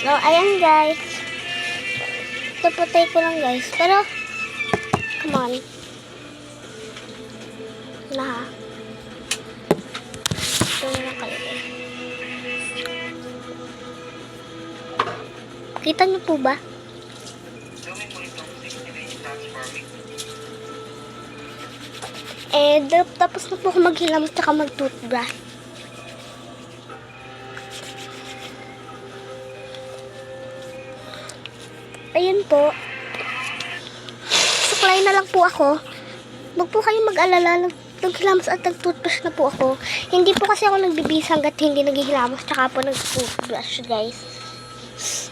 So, ayan guys. Ito patay ko lang guys. Pero, come on. Na ha. Ito na kayo guys. Kita niyo po ba? Eh, tapos na po ako maghilam at saka mag-toothbrush. Ayun po. Suklay na lang po ako. Huwag po kayong mag-alala. Nag- Naghilamos at nag-toothbrush na po ako. Hindi po kasi ako nagbibisa hanggat hindi naghihilamos. Tsaka po nag-toothbrush, guys.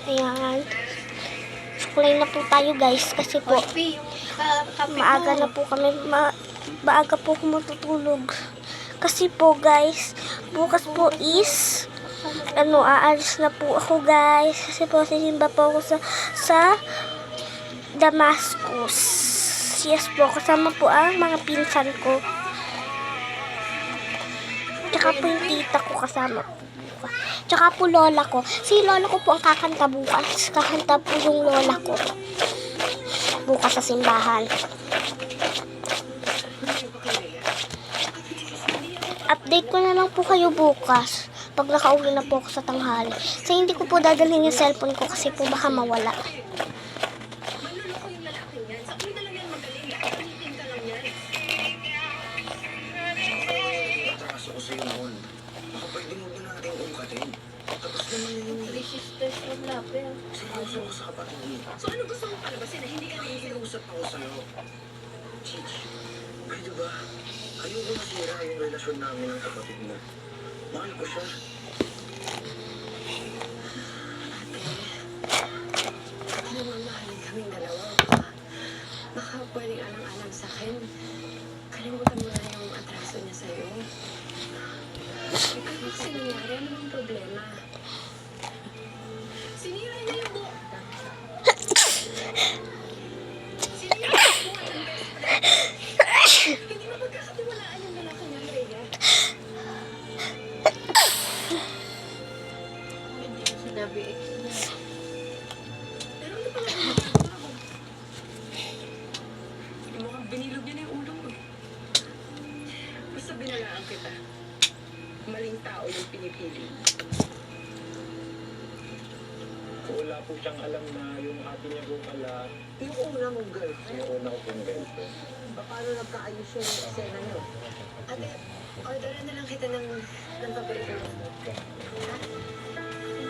Ayan. Suklay na po tayo, guys. Kasi po, maaga na po kami. Ma maaga po ako matutulog. Kasi po, guys, bukas po is ano, aalis na po ako, guys. Kasi po, sisimba po ako sa, sa Damascus. Yes po, kasama po ang mga pinsan ko. Tsaka po yung tita ko kasama po. Tsaka po lola ko. Si lola ko po ang kakanta bukas. Kakanta po yung lola ko. Bukas sa simbahan. Update ko na lang po kayo bukas. Pag nakauwi na po ako sa tanghali. Kasi hindi ko po dadalhin yung cellphone ko kasi po baka mawala. So ano gusto mo palabasin na hindi ka Nakikiusap ako sa'yo. Chich, pwede ba? Ayoko masira yung relasyon namin ng kapatid mo. Mahal ko siya. Ano naman mahalin kaming dalawa. Baka, baka pwedeng alang-alang sa akin. Kalimutan mo na yung atraso niya sa'yo. Ikaw kasi nangyari, ano problema? Sinabi eh. Pero ano? Mukhang binilog niya na yung ulo mo. eh. Basta binalaan kita. Maling tao yung pinipili. Wala po siyang alam na yung ate niya po pala. Yung una mong girlfriend, Yung una ko pong girlfriend. ba paano nagkaayos yung eksena nyo? Ate, orderan na lang kita ng, ng mo. Ha?